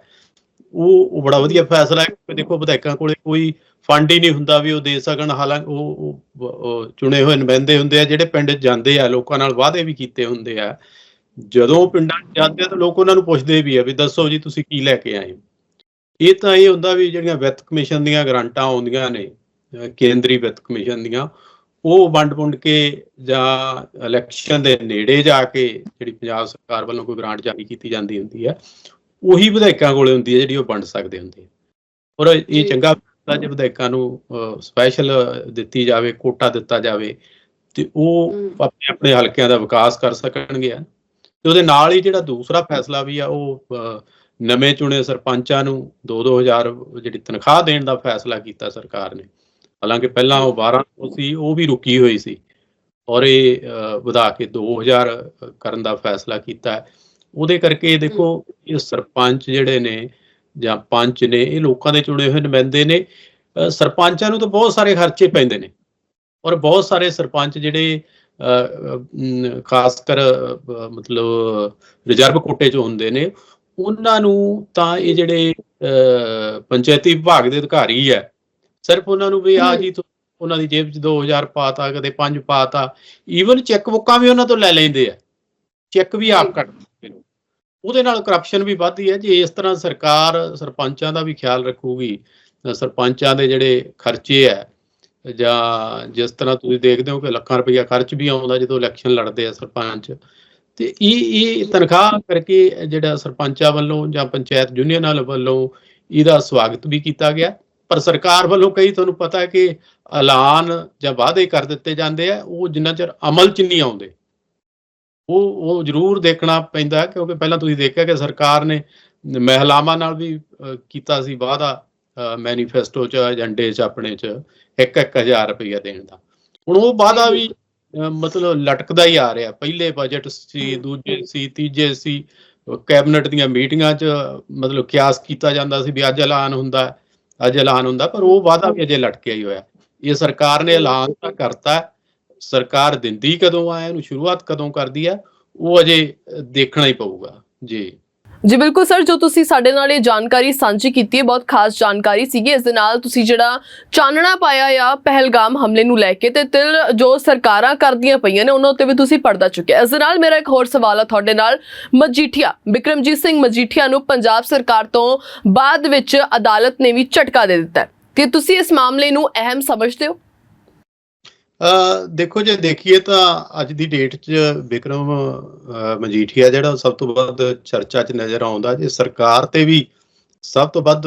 ਉਹ ਬੜਾ ਵਧੀਆ ਫੈਸਲਾ ਹੈ। ਦੇਖੋ, ਵਿਧਾਇਕਾਂ ਕੋਲੇ ਕੋਈ ਫੰਡ ਹੀ ਨਹੀਂ ਹੁੰਦਾ ਵੀ ਉਹ ਦੇ ਸਕਣ। ਹਾਲਾਂਕਿ ਉਹ ਚੁਣੇ ਹੋਏ ਨੁਮਾਇੰਦੇ ਹੁੰਦੇ ਆ, ਜਿਹੜੇ ਪਿੰਡ ਜਾਂਦੇ ਆ, ਲੋਕਾਂ ਨਾਲ ਵਾਅਦੇ ਵੀ ਕੀਤੇ ਹੁੰਦੇ ਆ। ਜਦੋਂ ਪਿੰਡਾਂ 'ਚ ਜਾਂਦੇ ਆ ਤਾਂ ਲੋਕ ਉਹਨਾਂ ਨੂੰ ਪੁੱਛਦੇ ਵੀ ਆ ਵੀ ਦੱਸੋ ਜੀ, ਤੁਸੀਂ ਕੀ ਲੈ ਕੇ ਆਏ ਇਹ ਤਾਂ ਇਹ ਹੁੰਦਾ ਵੀ ਜਿਹੜੀਆਂ ਵਿੱਤ ਕਮਿਸ਼ਨ ਦੀਆਂ ਗ੍ਰਾਂਟਾਂ ਆਉਂਦੀਆਂ ਨੇ ਕੇਂਦਰੀ ਵਿੱਤ ਕਮਿਸ਼ਨ ਦੀਆਂ ਉਹ ਵੰਡ ਵੰਡ ਕੇ ਜਾਂ ਇਲੈਕਸ਼ਨ ਦੇ ਨੇੜੇ ਜਾ ਕੇ ਜਿਹੜੀ ਪੰਜਾਬ ਸਰਕਾਰ ਵੱਲੋਂ ਕੋਈ ਗ੍ਰਾਂਟ ਜਾਰੀ ਕੀਤੀ ਜਾਂਦੀ ਹੁੰਦੀ ਹੈ ਉਹੀ ਵਿਧਾਇਕਾਂ ਕੋਲੇ ਹੁੰਦੀ ਹੈ ਜਿਹੜੀ ਉਹ ਵੰਡ ਸਕਦੇ ਹੁੰਦੇ ਆ ਔਰ ਇਹ। ਚੰਗਾ ਫੈਸਲਾ ਜੇ ਵਿਧਾਇਕਾਂ ਨੂੰ ਸਪੈਸ਼ਲ ਦਿੱਤੀ ਜਾਵੇ ਕੋਟਾ ਦਿੱਤਾ ਜਾਵੇ ਤੇ ਉਹ। ਆਪਣੇ ਆਪਣੇ ਹਲਕਿਆਂ ਦਾ ਵਿਕਾਸ ਕਰ ਸਕਣਗੇ ਤੇ ਉਹਦੇ ਨਾਲ ਹੀ ਜਿਹੜਾ ਦੂਸਰਾ ਫੈਸਲਾ ਵੀ ਆ ਉਹ ਨਵੇਂ ਚੁਣੇ ਸਰਪੰਚਾਂ ਨੂੰ 2-2000 ਜਿਹੜੀ ਤਨਖਾਹ ਦੇਣ ਦਾ ਫੈਸਲਾ ਕੀਤਾ ਸਰਕਾਰ ਨੇ ਹਾਲਾਂਕਿ ਪਹਿਲਾਂ ਉਹ 1200 ਸੀ ਉਹ ਵੀ ਰੁਕੀ ਹੋਈ ਸੀ। ਔਰ ਇਹ ਵਧਾ ਕੇ 2000 ਕਰਨ ਦਾ ਫੈਸਲਾ ਕੀਤਾ ਉਹਦੇ ਕਰਕੇ ਦੇਖੋ ਇਹ ਸਰਪੰਚ ਜਿਹੜੇ ਨੇ ਜਾਂ ਪੰਚ ਨੇ ਇਹ ਲੋਕਾਂ ਦੇ ਚੁਣੇ ਹੋਏ ਨੁਮਾਇੰਦੇ ਨੇ। ਸਰਪੰਚਾਂ ਨੂੰ ਤਾਂ ਬਹੁਤ ਸਾਰੇ ਖਰਚੇ ਪੈਂਦੇ ਨੇ। ਔਰ ਬਹੁਤ ਸਾਰੇ ਸਰਪੰਚ ਜਿਹੜੇ ਅਹ, ਖਾਸ ਕਰ ਮਤਲਬ ਰਿਜ਼ਰਵ ਕੋਟੇ 'ਚ ਹੁੰਦੇ ਨੇ ਉਹਨਾਂ ਨੂੰ ਤਾਂ ਇਹ ਜਿਹੜੇ ਅਹ, ਪੰਚਾਇਤੀ ਵਿਭਾਗ ਦੇ ਅਧਿਕਾਰੀ ਹੈ ਸਿਰਫ ਉਹਨਾਂ ਨੂੰ ਵੀ ਆ। ਜੀ ਤੂੰ ਉਹਨਾਂ ਦੀ ਜੇਬ 'ਚ 2000 ਪਾਤਾ ਕਦੇ 5 ਪਾਤਾ ਈਵਨ ਚੈੱਕ ਬੁੱਕਾਂ ਵੀ ਉਹਨਾਂ ਤੋਂ ਲੈ ਲੈਂਦੇ ਆ। ਚੈੱਕ ਵੀ ਆਪ ਕੱਟ ਦਿੰਦੇ ਨੇ। ਉਹਦੇ ਨਾਲ ਕਰਪਸ਼ਨ ਵੀ ਵੱਧਦੀ ਹੈ ਜੇ ਇਸ ਤਰ੍ਹਾਂ ਸਰਕਾਰ ਸਰਪੰਚਾਂ ਦਾ ਵੀ ਖਿਆਲ ਰੱਖੂਗੀ ਸਰਪੰਚਾਂ ਦੇ ਜਿਹੜੇ ਖਰਚੇ ਹੈ ਜਾਂ ਜਿਸ ਤਰ੍ਹਾਂ ਤੁਸੀਂ ਦੇਖਦੇ ਹੋ ਕਿ ਲੱਖਾਂ ਰੁਪਈਆ ਖਰਚ ਵੀ ਆਉਂਦਾ ਜਦੋਂ ਇਲੈਕਸ਼ਨ ਲੜਦੇ ਆ ਸਰਪੰਚ ਤੇ ਇਹ ਇਹ ਤਨਖਾਹ ਕਰਕੇ ਜਿਹੜਾ ਸਰਪੰਚਾਂ ਵੱਲੋਂ ਜਾਂ ਪੰਚਾਇਤ ਯੂਨੀਅਨਾਂ ਵੱਲੋਂ ਇਹਦਾ ਸਵਾਗਤ ਵੀ ਕੀਤਾ ਗਿਆ। ਪਰ ਸਰਕਾਰ ਵੱਲੋਂ ਕਈ ਤੁਹਾਨੂੰ ਪਤਾ ਹੈ ਕਿ ਐਲਾਨ ਜਾਂ ਵਾਅਦੇ ਕਰ ਦਿੱਤੇ ਜਾਂਦੇ ਆ ਉਹ ਜਿੰਨਾ ਚਿਰ ਅਮਲ 'ਚ ਨਹੀਂ ਆਉਂਦੇ। ਉਹ ਉਹ ਜ਼ਰੂਰ ਦੇਖਣਾ ਪੈਂਦਾ ਕਿਉਂਕਿ ਪਹਿਲਾਂ ਤੁਸੀਂ ਦੇਖਿਆ ਕਿ ਸਰਕਾਰ ਨੇ ਮਹਿਲਾਵਾਂ ਨਾਲ ਵੀ ਕੀਤਾ ਸੀ ਵਾਅਦਾ ਮੈਨੀਫੈਸਟੋ 'ਚ ਏਜੰਡੇ 'ਚ ਆਪਣੇ 'ਚ ਇੱਕ ਇੱਕ ਹਜ਼ਾਰ ਰੁਪਈਆ ਦੇਣ ਦਾ। ਹੁਣ ਉਹ ਵਾਅਦਾ ਵੀ ਮਤਲਬ ਲਟਕਦਾ ਹੀ ਆ ਰਿਹਾ। ਪਹਿਲੇ ਬਜਟ ਸੀ ਦੂਜੇ ਸੀ ਤੀਜੇ ਸੀ ਕੈਬਨਿਟ ਦੀਆਂ ਮੀਟਿੰਗਾਂ 'ਚ ਮਤਲਬ ਕਿਆਸ ਕੀਤਾ ਜਾਂਦਾ ਸੀ ਵੀ ਅੱਜ ਐਲਾਨ ਹੁੰਦਾ ਹੈ, ਅਜੇ ਐਲਾਨ ਹੁੰਦਾ, ਪਰ ਉਹ ਵਾਅਦਾ ਵੀ ਅਜੇ ਲਟਕਿਆ ਹੀ ਹੋਇਆ। ਇਹ ਸਰਕਾਰ ਨੇ ਐਲਾਨ ਤਾਂ ਕਰਤਾ ਸਰਕਾਰ ਦਿੰਦੀ ਕਦੋਂ ਆ, ਇਹਨੂੰ ਸ਼ੁਰੂਆਤ ਕਦੋਂ ਕਰਦੀ ਹੈ, ਉਹ ਅਜੇ ਦੇਖਣਾ ਹੀ ਪਊਗਾ। ਜੀ। ਜੀ ਬਿਲਕੁਲ ਸਰ, ਜੋ ਤੁਸੀਂ ਸਾਡੇ ਨਾਲ ਇਹ ਜਾਣਕਾਰੀ ਸਾਂਝੀ ਕੀਤੀ ਹੈ, ਬਹੁਤ ਖਾਸ ਜਾਣਕਾਰੀ ਸੀਗੀ। ਇਸ ਦੇ ਨਾਲ ਤੁਸੀਂ ਜਿਹੜਾ ਚਾਨਣਾ ਪਾਇਆ ਆ, ਪਹਿਲਗਾਮ ਹਮਲੇ ਨੂੰ ਲੈ ਕੇ ਤੇ ਤਿਲ ਜੋ ਸਰਕਾਰਾਂ ਕਰਦੀਆਂ ਪਈਆਂ ਨੇ, ਉਹਨਾਂ ਉੱਤੇ ਵੀ ਤੁਸੀਂ ਪਰਦਾ ਚੁੱਕਿਆ। ਇਸ ਦੇ ਨਾਲ ਮੇਰਾ ਇੱਕ ਹੋਰ ਸਵਾਲ ਆ ਤੁਹਾਡੇ ਨਾਲ। ਮਜੀਠੀਆ, ਬਿਕਰਮਜੀਤ ਸਿੰਘ ਮਜੀਠੀਆ ਨੂੰ ਪੰਜਾਬ ਸਰਕਾਰ ਤੋਂ ਬਾਅਦ ਵਿੱਚ ਅਦਾਲਤ ਨੇ ਵੀ ਝਟਕਾ ਦੇ ਦਿੱਤਾ ਹੈ। ਤੁਸੀਂ ਇਸ ਮਾਮਲੇ ਨੂੰ ਅਹਿਮ ਸਮਝਦੇ ਹੋ? ਦੇਖੋ ਜੇ ਦੇਖੀਏ ਤਾਂ ਅੱਜ ਦੀ ਡੇਟ 'ਚ ਵਿਕਰਮ ਮਜੀਠੀਆ ਜਿਹੜਾ ਸਭ ਤੋਂ ਵੱਧ ਚਰਚਾ 'ਚ ਨਜ਼ਰ ਆਉਂਦਾ ਜੇ ਸਰਕਾਰ ਤੇ ਵੀ ਸਭ ਤੋਂ ਵੱਧ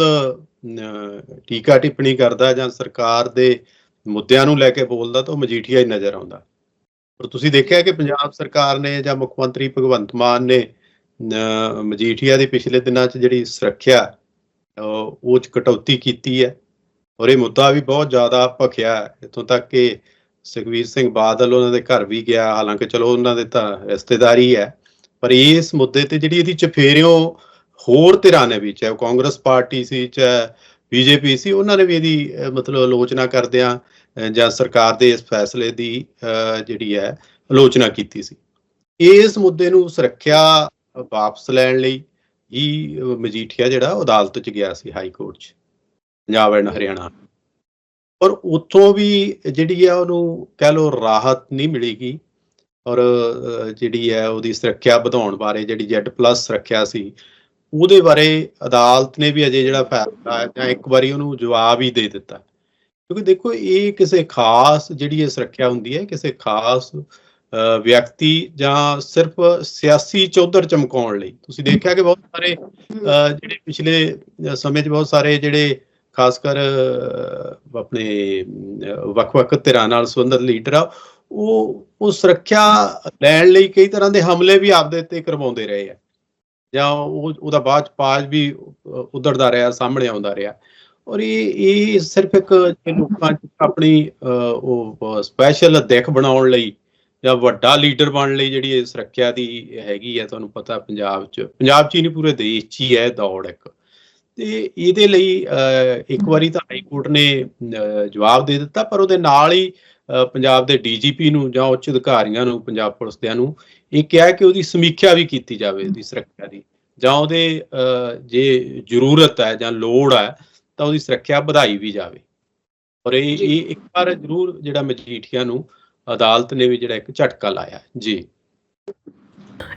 ਟੀਕਾ ਟਿੱਪਣੀ ਕਰਦਾ ਜਾਂ ਸਰਕਾਰ ਦੇ ਮੁੱਦਿਆਂ ਨੂੰ ਲੈ ਕੇ ਬੋਲਦਾ ਤਾਂ ਉਹ ਮਜੀਠੀਆ ਹੀ ਨਜ਼ਰ ਆਉਂਦਾ। ਪਰ ਤੁਸੀਂ ਦੇਖਿਆ ਕਿ ਪੰਜਾਬ ਸਰਕਾਰ ਨੇ ਜਾਂ ਮੁੱਖ ਮੰਤਰੀ ਭਗਵੰਤ ਮਾਨ ਨੇ ਅ, ਮਜੀਠੀਆ ਦੀ ਪਿਛਲੇ ਦਿਨਾਂ 'ਚ ਜਿਹੜੀ ਸੁਰੱਖਿਆ ਉਹ 'ਚ ਕਟੌਤੀ ਕੀਤੀ ਹੈ ਔਰ ਇਹ ਮੁੱਦਾ ਵੀ ਬਹੁਤ ਜ਼ਿਆਦਾ ਭਖਿਆ ਹੈ। ਇੱਥੋਂ ਤੱਕ ਕਿ ਸੁਖਵੀਰ ਸਿੰਘ ਬਾਦਲ ਉਹਨਾਂ ਦੇ ਘਰ ਵੀ ਗਿਆ ਹਾਲਾਂਕਿ ਚਲੋ ਉਹਨਾਂ ਦੇ ਤਾਂ ਰਿਸ਼ਤੇਦਾਰੀ ਹੈ ਪਰ ਇਸ ਮੁੱਦੇ ਤੇ ਜਿਹੜੀ ਇਹਦੀ ਚਫੇਰਿਓ ਹੋਰ ਧਿਰਾਂ ਨੇ ਵੀ ਚਾਹੇ ਉਹ ਕਾਂਗਰਸ ਪਾਰਟੀ ਸੀ ਚਾਹੇ ਬੀਜੇਪੀ ਸੀ ਉਹਨਾਂ ਨੇ ਵੀ ਇਹਦੀ ਮਤਲਬ ਆਲੋਚਨਾ ਕਰਦਿਆਂ ਜਾਂ ਸਰਕਾਰ ਦੇ ਇਸ ਫੈਸਲੇ ਦੀ ਅਹ, ਜਿਹੜੀ ਹੈ ਆਲੋਚਨਾ ਕੀਤੀ ਸੀ। ਇਸ ਮੁੱਦੇ ਨੂੰ ਸੁਰੱਖਿਆ ਵਾਪਸ ਲੈਣ ਲਈ ਹੀ ਮਜੀਠੀਆ ਜਿਹੜਾ ਉਹ ਅਦਾਲਤ 'ਚ ਗਿਆ ਸੀ ਹਾਈ ਕੋਰਟ 'ਚ ਪੰਜਾਬ ਐਂਡ ਹਰਿਆਣਾ। ਔਰ ਉੱਥੋਂ ਵੀ ਜਿਹੜੀ ਆ ਉਹਨੂੰ ਕਹਿ ਲੋ ਰਾਹਤ ਨਹੀਂ ਮਿਲੇਗੀ। ਔਰ ਜਿਹੜੀ ਹੈ ਉਹਦੀ ਸੁਰੱਖਿਆ ਵਧਾਉਣ ਬਾਰੇ ਜਿਹੜੀ ਜੈਡ ਪਲੱਸ ਸੁਰੱਖਿਆ ਸੀ ਉਹਦੇ ਬਾਰੇ ਅਦਾਲਤ ਨੇ ਵੀ ਅਜੇ ਜਿਹੜਾ ਫੈਸਲਾ ਹੈ ਜਾਂ ਇੱਕ ਵਾਰੀ ਉਹਨੂੰ ਜਵਾਬ ਹੀ ਦੇ ਦਿੱਤਾ। ਕਿਉਂਕਿ ਦੇਖੋ ਇਹ ਕਿਸੇ ਖਾਸ ਜਿਹੜੀ ਇਹ ਸੁਰੱਖਿਆ ਹੁੰਦੀ ਹੈ ਕਿਸੇ ਖਾਸ ਵਿਅਕਤੀ ਜਾਂ ਸਿਰਫ ਸਿਆਸੀ ਚੌਧਰ ਚਮਕਾਉਣ ਲਈ। ਤੁਸੀਂ ਦੇਖਿਆ ਕਿ ਬਹੁਤ ਸਾਰੇ ਅਹ, ਜਿਹੜੇ ਪਿਛਲੇ ਸਮੇਂ 'ਚ ਬਹੁਤ ਸਾਰੇ ਜਿਹੜੇ ਖਾਸ ਕਰ ਆਪਣੇ ਵੱਖ-ਵੱਖ ਧਿਰਾਂ ਨਾਲ ਸੰਬੰਧਿਤ ਲੀਡਰ ਆ ਉਹ ਉਹ ਸੁਰੱਖਿਆ ਲੈਣ ਲਈ ਕਈ ਤਰ੍ਹਾਂ ਦੇ ਹਮਲੇ ਵੀ ਆਪਦੇ ਤੇ ਕਰਵਾਉਂਦੇ ਰਹੇ ਆ। ਜਾਂ ਉਹ ਉਹਦਾ ਬਾਅਦ ਚ ਪਾਜ ਵੀ ਅਹ, ਉਧੜਦਾ ਰਿਹਾ ਸਾਹਮਣੇ ਆਉਂਦਾ ਰਿਹਾ। ਔਰ ਇਹ ਇਹ ਸਿਰਫ ਇੱਕ ਲੋਕਾਂ ਚ ਆਪਣੀ ਅਹ, ਉਹ ਸਪੈਸ਼ਲ ਦਿੱਖ ਬਣਾਉਣ ਲਈ ਜਾਂ ਵੱਡਾ ਲੀਡਰ ਬਣਨ ਲਈ ਜਿਹੜੀ ਇਹ ਸੁਰੱਖਿਆ ਦੀ ਹੈਗੀ ਹੈ ਤੁਹਾਨੂੰ ਪਤਾ ਪੰਜਾਬ 'ਚ ਪੰਜਾਬ 'ਚ ਹੀ ਨਹੀਂ ਪੂਰੇ ਦੇਸ਼ 'ਚ ਹੀ ਹੈ ਦੌੜ ਇੱਕ। ਤੇ ਇਹਦੇ ਲਈ ਇੱਕ ਵਾਰੀ ਤਾਂ ਹਾਈ ਕੋਰਟ ਨੇ ਜਵਾਬ ਦੇ ਦਿੱਤਾ ਪਰ ਉਹਦੇ ਨਾਲ ਹੀ ਪੰਜਾਬ ਦੇ ਡੀਜੀਪੀ ਨੂੰ ਜਾਂ ਉੱਚ ਅਧਿਕਾਰੀਆਂ ਨੂੰ ਪੰਜਾਬ ਪੁਲਿਸ ਦਿਆਂ ਨੂੰ ਇਹ ਕਿਹਾ ਕਿ ਉਹਦੀ ਸਮੀਖਿਆ ਵੀ ਕੀਤੀ ਜਾਵੇ ਉਹਦੀ ਸੁਰੱਖਿਆ ਦੀ। ਜਾਂ ਉਹਦੇ ਜੇ ਜ਼ਰੂਰਤ ਹੈ ਜਾਂ ਲੋੜ ਹੈ ਤਾਂ ਉਹਦੀ ਸੁਰੱਖਿਆ ਵਧਾਈ ਵੀ ਜਾਵੇ। ਔਰ ਇਹ ਇਹ ਇੱਕ ਵਾਰ ਜ਼ਰੂਰ ਜਿਹੜਾ ਮਜੀਠੀਆ ਨੂੰ ਅਦਾਲਤ ਨੇ ਵੀ ਜਿਹੜਾ ਇੱਕ ਝਟਕਾ ਲਾਇਆ। ਜੀ।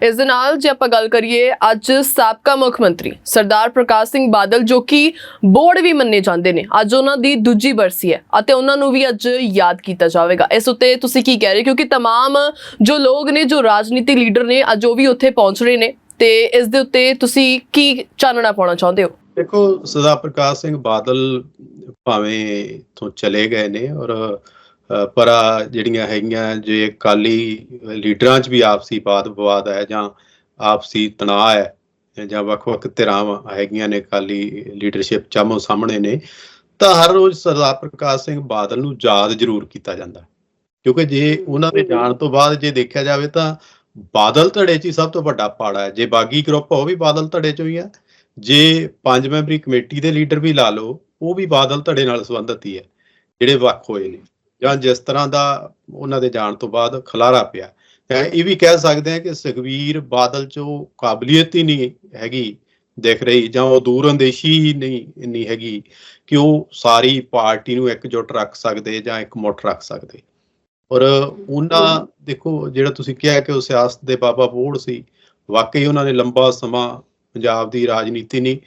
ਇਸ ਦੇ ਨਾਲ ਜੇ ਆਪਾਂ ਗੱਲ ਕਰੀਏ ਅੱਜ ਸਾਬਕਾ ਮੁੱਖ ਮੰਤਰੀ ਸਰਦਾਰ ਪ੍ਰਕਾਸ਼ ਸਿੰਘ ਬਾਦਲ ਜੋ ਕਿ ਬੋਰਡ ਵੀ ਮੰਨੇ ਜਾਂਦੇ ਨੇ ਅੱਜ ਉਹਨਾਂ ਦੀ ਦੂਜੀ ਬਰਸੀ ਹੈ ਅਤੇ ਉਹਨਾਂ ਨੂੰ ਵੀ ਅੱਜ ਯਾਦ ਕੀਤਾ ਜਾਵੇਗਾ ਇਸ ਉੱਤੇ ਤੁਸੀਂ ਕੀ ਕਹਿ ਰਹੇ ਹੋ? ਕਿਉਂਕਿ तमाम ਜੋ ਲੋਕ ਨੇ ਜੋ ਰਾਜਨੀਤੀ ਲੀਡਰ ਨੇ ਅੱਜ ਉਹ ਵੀ ਉੱਥੇ ਪਹੁੰਚ ਰਹੇ ਨੇ ਤੇ ਇਸ ਦੇ ਉੱਤੇ ਤੁਸੀਂ ਕੀ ਚਾਨਣਾ ਪਾਉਣਾ ਚਾਹੁੰਦੇ ਹੋ ਦੇਖੋ ਸਰਦਾਰ ਪ੍ਰਕਾਸ਼ ਸਿੰਘ ਬਾਦਲ ਭਾਵੇਂ ਇੱਥੋਂ ਚਲੇ ਗਏ ਨੇ ਔਰ ਅ, ਪਰ ਜਿਹੜੀਆਂ ਹੈਗੀਆਂ, ਜੇ ਅਕਾਲੀ ਲੀਡਰਾਂ 'ਚ ਵੀ ਆਪਸੀ ਬਾਤ ਵਿਵਾਦ ਹੈ ਜਾਂ ਆਪਸੀ ਤਣਾਅ ਹੈ, ਜਾਂ ਵੱਖ-ਵੱਖ ਧਿਰਾਂ ਹੈਗੀਆਂ ਨੇ ਅਕਾਲੀ ਲੀਡਰਸ਼ਿਪ ਚਾਮੋ ਸਾਹਮਣੇ ਨੇ, ਤਾਂ ਹਰ ਰੋਜ਼ ਸਰਦਾਰ ਪ੍ਰਕਾਸ਼ ਸਿੰਘ ਬਾਦਲ ਨੂੰ ਯਾਦ ਜ਼ਰੂਰ ਕੀਤਾ ਜਾਂਦਾ ਕਿਉਂਕਿ ਜੇ ਉਹਨਾਂ ਦੇ ਜਾਣ ਤੋਂ ਬਾਅਦ ਜੇ ਦੇਖਿਆ ਜਾਵੇ ਤਾਂ ਬਾਦਲ ਧੜੇ 'ਚ ਹੀ ਸਭ ਤੋਂ ਵੱਡਾ ਪਾੜਾ ਹੈ। ਜੇ ਬਾਗੀ ਗਰੁੱਪ ਉਹ ਵੀ ਬਾਦਲ ਧੜੇ 'ਚੋਂ ਹੀ ਹੈ। ਜੇ ਪੰਜ ਮੈਂਬਰੀ ਕਮੇਟੀ ਦੇ ਲੀਡਰ ਵੀ ਲਾ ਲਓ, ਉਹ ਵੀ ਬਾਦਲ ਧੜੇ ਨਾਲ ਸੰਬੰਧਿਤ ਹੀ ਹੈ, ਜਿਹੜੇ ਵੱਖ ਹੋਏ ਨੇ। ਜਾਂ ਜਿਸ ਤਰ੍ਹਾਂ ਦਾ ਉਹਨਾਂ ਦੇ ਜਾਣ ਤੋਂ ਬਾਅਦ ਖਲਾਰਾ ਪਿਆ। ਤਾਂ ਇਹ ਵੀ ਕਹਿ ਸਕਦੇ ਹਾਂ ਕਿ ਸੁਖਵੀਰ ਬਾਦਲ 'ਚ ਉਹ ਕਾਬਲੀਅਤ ਹੀ ਨਹੀਂ ਹੈਗੀ ਦਿਖ ਰਹੀ ਜਾਂ ਉਹ ਦੂਰ ਅੰਦੇਸ਼ੀ ਹੀ ਨਹੀਂ ਇੰਨੀ ਹੈਗੀ ਕਿ ਉਹ ਸਾਰੀ ਪਾਰਟੀ ਨੂੰ ਇਕਜੁੱਟ ਰੱਖ ਸਕਦੇ ਜਾਂ ਇੱਕ ਮੁੱਠ ਰੱਖ ਸਕਦੇ। ਔਰ ਉਹਨਾਂ ਦੇਖੋ ਜਿਹੜਾ ਤੁਸੀਂ ਕਿਹਾ ਕਿ ਉਹ ਸਿਆਸਤ ਦੇ ਬਾਬਾ ਬੋੜ ਸੀ ਵਾਕਈ ਉਹਨਾਂ ਨੇ ਲੰਬਾ ਸਮਾਂ ਪੰਜਾਬ ਦੀ ਰਾਜਨੀਤੀ ਨਹੀਂ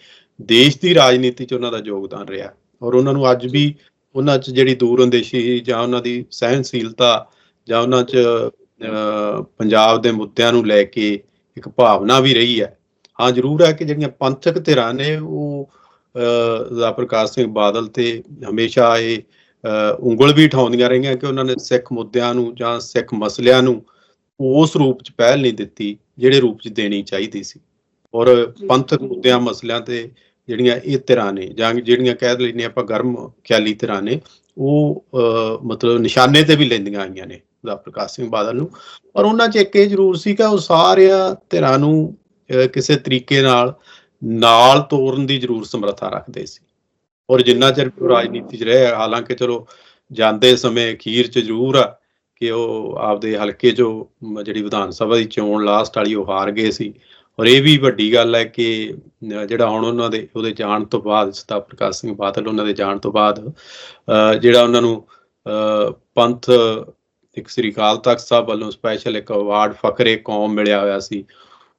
ਦੇਸ਼ ਦੀ ਰਾਜਨੀਤੀ 'ਚ ਉਹਨਾਂ ਦਾ ਯੋਗਦਾਨ ਰਿਹਾ। ਔਰ ਉਹਨਾਂ ਨੂੰ ਅੱਜ ਵੀ ਉਹਨਾਂ 'ਚ ਜਿਹੜੀ ਦੂਰਅੰਦੇਸ਼ੀ ਜਾਂ ਉਹਨਾਂ ਦੀ ਸਹਿਨਸ਼ੀਲਤਾ ਜਾਂ ਉਹਨਾਂ 'ਚ ਪੰਜਾਬ ਦੇ ਮੁੱਦਿਆਂ ਨੂੰ ਲੈ ਕੇ ਇੱਕ ਭਾਵਨਾ ਵੀ ਰਹੀ ਹੈ। ਹਾਂ ਜ਼ਰੂਰ ਹੈ ਕਿ ਜਿਹੜੀਆਂ ਪੰਥਕ ਧਿਰਾਂ ਨੇ ਉਹ ਦਾ ਪ੍ਰਕਾਸ਼ ਸਿੰਘ ਬਾਦਲ ਤੇ ਹਮੇਸ਼ਾ ਇਹ ਉਂਗਲ ਵੀ ਉਠਾਉਂਦੀਆਂ ਰਹੀਆਂ ਕਿ ਉਹਨਾਂ ਨੇ ਸਿੱਖ ਮੁੱਦਿਆਂ ਨੂੰ ਜਾਂ ਸਿੱਖ ਮਸਲਿਆਂ ਨੂੰ ਉਸ ਰੂਪ 'ਚ ਪਹਿਲ ਨਹੀਂ ਦਿੱਤੀ ਜਿਹੜੇ ਰੂਪ 'ਚ ਦੇਣੀ ਚਾਹੀਦੀ ਸੀ। ਔਰ ਪੰਥਕ ਮੁੱਦਿਆਂ ਮਸਲਿਆਂ ਤੇ ਜਿਹੜੀਆਂ ਇਹ ਧਿਰਾਂ ਨੇ ਜਾਂ ਜਿਹੜੀਆਂ ਕਹਿ ਲੈਂਦੇ ਆਪਾਂ ਗਰਮ ਖਿਆਲੀ ਧਿਰਾਂ ਨੇ, ਉਹ ਮਤਲਬ ਨਿਸ਼ਾਨੇ ਤੇ ਵੀ ਲੈਂਦੀਆਂ ਆਈਆਂ ਨੇ ਦਾ ਪ੍ਰਕਾਸ਼ ਸਿੰਘ ਬਾਦਲ ਨੂੰ। ਪਰ ਉਹਨਾਂ 'ਚ ਇੱਕ ਇਹ ਜ਼ਰੂਰ ਸੀ ਕਿ ਉਹ ਸਾਰਿਆਂ ਧਿਰਾਂ ਨੂੰ ਕਿਸੇ ਤਰੀਕੇ ਨਾਲ ਨਾਲ ਤੋਰਨ ਦੀ ਜ਼ਰੂਰ ਸਮਰੱਥਾ ਰੱਖਦੇ ਸੀ। ਔਰ ਜਿੰਨਾ ਚਿਰ ਉਹ ਰਾਜਨੀਤੀ 'ਚ ਰਹੇ, ਹਾਲਾਂਕਿ ਚਲੋ ਜਾਂਦੇ ਸਮੇਂ ਅਖੀਰ 'ਚ ਜ਼ਰੂਰ ਆ ਕਿ ਉਹ ਆਪਦੇ ਹਲਕੇ 'ਚੋਂ ਜਿਹੜੀ ਵਿਧਾਨ ਸਭਾ ਦੀ ਚੋਣ ਲਾਸਟ ਵਾਲੀ ਉਹ ਹਾਰ ਗਏ ਸੀ। ਔਰ ਇਹ ਵੀ ਵੱਡੀ ਗੱਲ ਹੈ ਕਿ ਜਿਹੜਾ ਹੁਣ ਉਹਨਾਂ ਦੇ, ਉਹਦੇ ਜਾਣ ਤੋਂ ਬਾਅਦ ਸਤਾ ਪ੍ਰਕਾਸ਼ ਸਿੰਘ ਬਾਦਲ ਉਹਨਾਂ ਦੇ ਜਾਣ ਤੋਂ ਬਾਅਦ ਜਿਹੜਾ ਉਹਨਾਂ ਨੂੰ ਪੰਥ ਇੱਕ ਸ੍ਰੀ ਅਕਾਲ ਤਖਤ ਸਾਹਿਬ ਵੱਲੋਂ ਸਪੈਸ਼ਲ ਇੱਕ ਅਵਾਰਡ ਫਕਰੇ ਕੌਮ ਮਿਲਿਆ ਹੋਇਆ ਸੀ।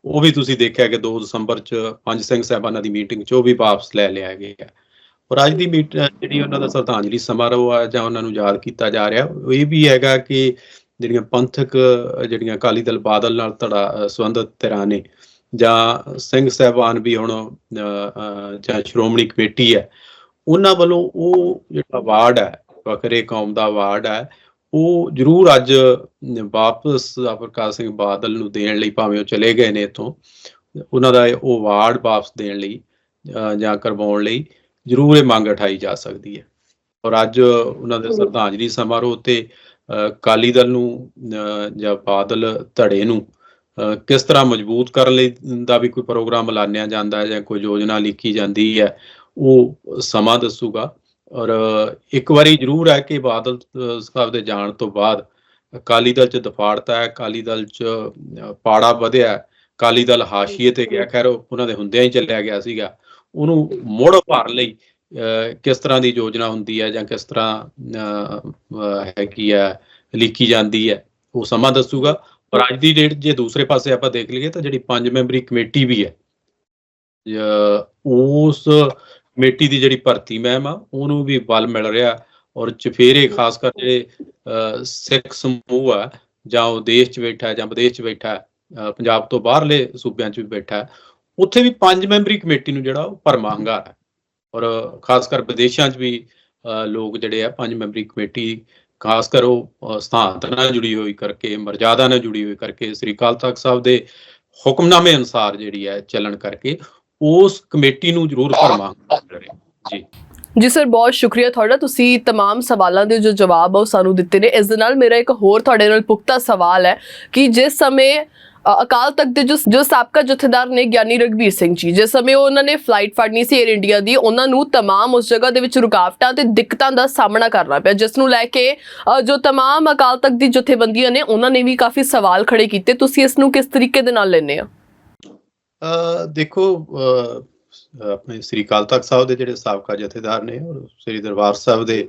ਉਹ ਵੀ ਤੁਸੀਂ ਦੇਖਿਆ ਕਿ 2 ਦਸੰਬਰ ਚ ਪੰਜ ਸਿੰਘ ਸਾਹਿਬਾਨਾਂ ਦੀ ਮੀਟਿੰਗ ਚ ਉਹ ਵੀ ਵਾਪਸ ਲੈ ਲਿਆ ਗਿਆ ਔਰ ਅੱਜ ਦੀ ਮੀਟ ਜਿਹੜੀ ਉਹਨਾਂ ਦਾ ਸ਼ਰਧਾਂਜਲੀ ਸਮਾਰੋਹ ਆ ਜਾਂ ਉਹਨਾਂ ਨੂੰ ਯਾਦ ਕੀਤਾ ਜਾ ਰਿਹਾ ਇਹ ਵੀ ਹੈਗਾ ਕਿ ਜਿਹੜੀਆਂ ਪੰਥਕ, ਜਿਹੜੀਆਂ ਅਕਾਲੀ ਦਲ ਬਾਦਲ ਨਾਲ ਧੜਾ ਸੰਬੰਧਿਤ ਧਿਰਾਂ ਨੇ ਜਾਂ ਸਿੰਘ ਸਾਹਿਬਾਨ ਵੀ ਹੁਣ ਜਾਂ ਸ਼੍ਰੋਮਣੀ ਕਮੇਟੀ ਹੈ ਉਹਨਾਂ ਵੱਲੋਂ ਉਹ ਜਿਹੜਾ ਅਵਾਰਡ ਹੈ ਫਕਰੇ ਕੌਮ ਦਾ ਅਵਾਰਡ ਹੈ ਉਹ ਜ਼ਰੂਰ ਅੱਜ ਵਾਪਸ ਪ੍ਰਕਾਸ਼ ਸਿੰਘ ਬਾਦਲ ਨੂੰ ਦੇਣ ਲਈ ਭਾਵੇਂ ਉਹ ਚਲੇ ਗਏ ਨੇ ਇੱਥੋਂ ਉਹਨਾਂ ਦਾ ਇਹ ਉਹ ਅਵਾਰਡ ਵਾਪਸ ਦੇਣ ਲਈ ਜਾਂ ਕਰਵਾਉਣ ਲਈ ਜ਼ਰੂਰ ਇਹ ਮੰਗ ਉਠਾਈ ਜਾ ਸਕਦੀ ਹੈ। ਔਰ ਅੱਜ ਉਹਨਾਂ ਦੇ ਸ਼ਰਧਾਂਜਲੀ ਸਮਾਰੋਹ ਤੇ ਅਹ, ਅਕਾਲੀ ਦਲ ਨੂੰ ਜਾਂ ਬਾਦਲ ਧੜੇ ਨੂੰ ਕਿਸ ਤਰ੍ਹਾਂ ਮਜ਼ਬੂਤ ਕਰਨ ਲਈ ਦਾ ਵੀ ਕੋਈ ਪ੍ਰੋਗਰਾਮ ਐਲਾਨਿਆ ਜਾਂਦਾ ਹੈ ਜਾਂ ਕੋਈ ਯੋਜਨਾ ਲਿਖੀ ਜਾਂਦੀ ਹੈ ਉਹ ਸਮਾਂ ਦੱਸੂਗਾ। ਔਰ ਇੱਕ ਵਾਰੀ ਜ਼ਰੂਰ ਹੈ ਕਿ ਬਾਦਲ ਸਾਹਿਬ ਦੇ ਜਾਣ ਤੋਂ ਬਾਅਦ ਅਕਾਲੀ ਦਲ ਚ ਦਫਾੜਤਾ ਹੈ ਅਕਾਲੀ ਦਲ ਚ ਪਾੜਾ ਵਧਿਆ ਅਕਾਲੀ ਦਲ ਹਾਸ਼ੀਏ ਤੇ ਗਿਆ। ਖੈਰ ਉਹਨਾਂ ਦੇ ਹੁੰਦਿਆਂ ਹੀ ਚੱਲਿਆ ਗਿਆ ਸੀਗਾ। ਉਹਨੂੰ ਮੁੜ ਭਰ ਲਈ ਅਹ, ਕਿਸ ਤਰ੍ਹਾਂ ਦੀ ਯੋਜਨਾ ਹੁੰਦੀ ਹੈ ਜਾਂ ਕਿਸ ਤਰ੍ਹਾਂ ਅਹ, ਅਹ, ਹੈਗੀ ਹੈ ਲਿਖੀ ਜਾਂਦੀ ਹੈ ਉਹ ਸਮਾਂ ਦੱਸੂਗਾ। ਪਰ ਅੱਜ ਦੀ ਡੇਟ ਜੇ ਦੂਸਰੇ ਪਾਸੇ ਆਪਾਂ ਦੇਖ ਲਈਏ ਤਾਂ ਜਿਹੜੀ ਪੰਜ ਮੈਂਬਰੀ ਕਮੇਟੀ ਵੀ ਹੈ ਉਸ ਕਮੇਟੀ ਦੀ ਜਿਹੜੀ ਭਰਤੀ ਮਹਿਮ ਆ ਉਹਨੂੰ ਵੀ ਬਲ ਮਿਲ ਰਿਹਾ ਔਰ ਚਫੇਰੇ ਖਾਸ ਕਰ ਜਿਹੜੇ ਸਿੱਖ ਸਮੂਹ ਆ ਜਾਂ ਉਹ ਦੇਸ਼ 'ਚ ਬੈਠਾ ਜਾਂ ਵਿਦੇਸ਼ 'ਚ ਬੈਠਾ ਅਹ, ਪੰਜਾਬ ਤੋਂ ਬਾਹਰਲੇ ਸੂਬਿਆਂ 'ਚ ਵੀ ਬੈਠਾ ਉੱਥੇ ਵੀ ਪੰਜ ਮੈਂਬਰੀ ਕਮੇਟੀ ਨੂੰ ਜਿਹੜਾ ਉਹ ਭਰਮਾ ਹੰਗਾਰਾ ਹੈ। ਔਰ ਖਾਸ ਕਰ ਵਿਦੇਸ਼ਾਂ 'ਚ ਵੀ ਅਹ, ਲੋਕ ਜਿਹੜੇ ਆ ਪੰਜ ਮੈਂਬਰੀ ਕਮੇਟੀ ਖਾਸ ਕਰ ਉਹ ਅਹ, ਸਿਧਾਂਤ ਨਾਲ ਜੁੜੀ ਹੋਈ ਕਰਕੇ ਮਰਜ਼ਾਦਾ ਨਾਲ ਜੁੜੀ ਹੋਈ ਕਰਕੇ ਸ੍ਰੀ ਅਕਾਲ ਤਖਤ ਸਾਹਿਬ ਦੇ ਹੁਕਮਨਾਮੇ ਅਨੁਸਾਰ ਜਿਹੜੀ ਹੈ ਚੱਲਣ ਕਰਕੇ ਉਸ ਕਮੇਟੀ ਨੂੰ ਜ਼ਰੂਰ ਭਰਮਾ ਹੰਗਾਰਾ ਮਿਲ ਰਿਹਾ ਜੀ ਜੀ ਸਰ ਬਹੁਤ ਸ਼ੁਕਰੀਆ ਤੁਹਾਡਾ ਤੁਸੀਂ तमाम ਸਵਾਲਾਂ ਦੇ ਜੋ ਜਵਾਬ ਆ ਉਹ ਸਾਨੂੰ ਦਿੱਤੇ ਨੇ ਇਸ ਦੇ ਨਾਲ ਮੇਰਾ ਇੱਕ ਹੋਰ ਤੁਹਾਡੇ ਨਾਲ ਪੁਖਤਾ ਸਵਾਲ ਹੈ ਕਿ ਜਿਸ ਸਮੇਂ ਅ, ਅਕਾਲ ਤਖਤ ਦੇ ਜੋ ਜੋ ਸਾਬਕਾ ਜਥੇਦਾਰ ਨੇ ਗਿਆਨੀ ਰਗਵੀਰ ਸਿੰਘ ਜੀ, ਜਿਸ ਸਮੇਂ ਉਹਨਾਂ ਨੇ ਫਲਾਈਟ ਫੜਨੀ ਸੀ 에ਅਰ ਇੰਡੀਆ ਦੀ, ਉਹਨਾਂ ਨੂੰ तमाम ਉਸ ਜਗ੍ਹਾ ਦੇ ਵਿੱਚ ਰੁਕਾਵਟਾਂ ਤੇ ਦਿੱਕਤਾਂ ਦਾ ਸਾਹਮਣਾ ਕਰਨਾ ਪਿਆ, ਜਿਸ ਨੂੰ ਲੈ ਕੇ ਜੋ तमाम ਅਕਾਲ ਤਖਤ ਦੀ ਜਥੇਬੰਦੀਆਂ ਨੇ, ਉਹਨਾਂ ਨੇ ਵੀ ਕਾਫੀ ਸਵਾਲ ਖੜੇ ਕੀਤੇ। ਤੁਸੀਂ ਇਸ ਨੂੰ ਕਿਸ ਤਰੀਕੇ ਦੇ ਨਾਲ ਲੈਂਦੇ ਆ ਦੇਖੋ ਆਪਣੇ ਸ੍ਰੀ ਕਾਲ ਤਖਤ ਸਾਹਿਬ ਦੇ ਜਿਹੜੇ ਸਾਬਕਾ ਜਥੇਦਾਰ ਨੇ ਸ੍ਰੀ ਦਰਬਾਰ ਸਾਹਿਬ ਦੇ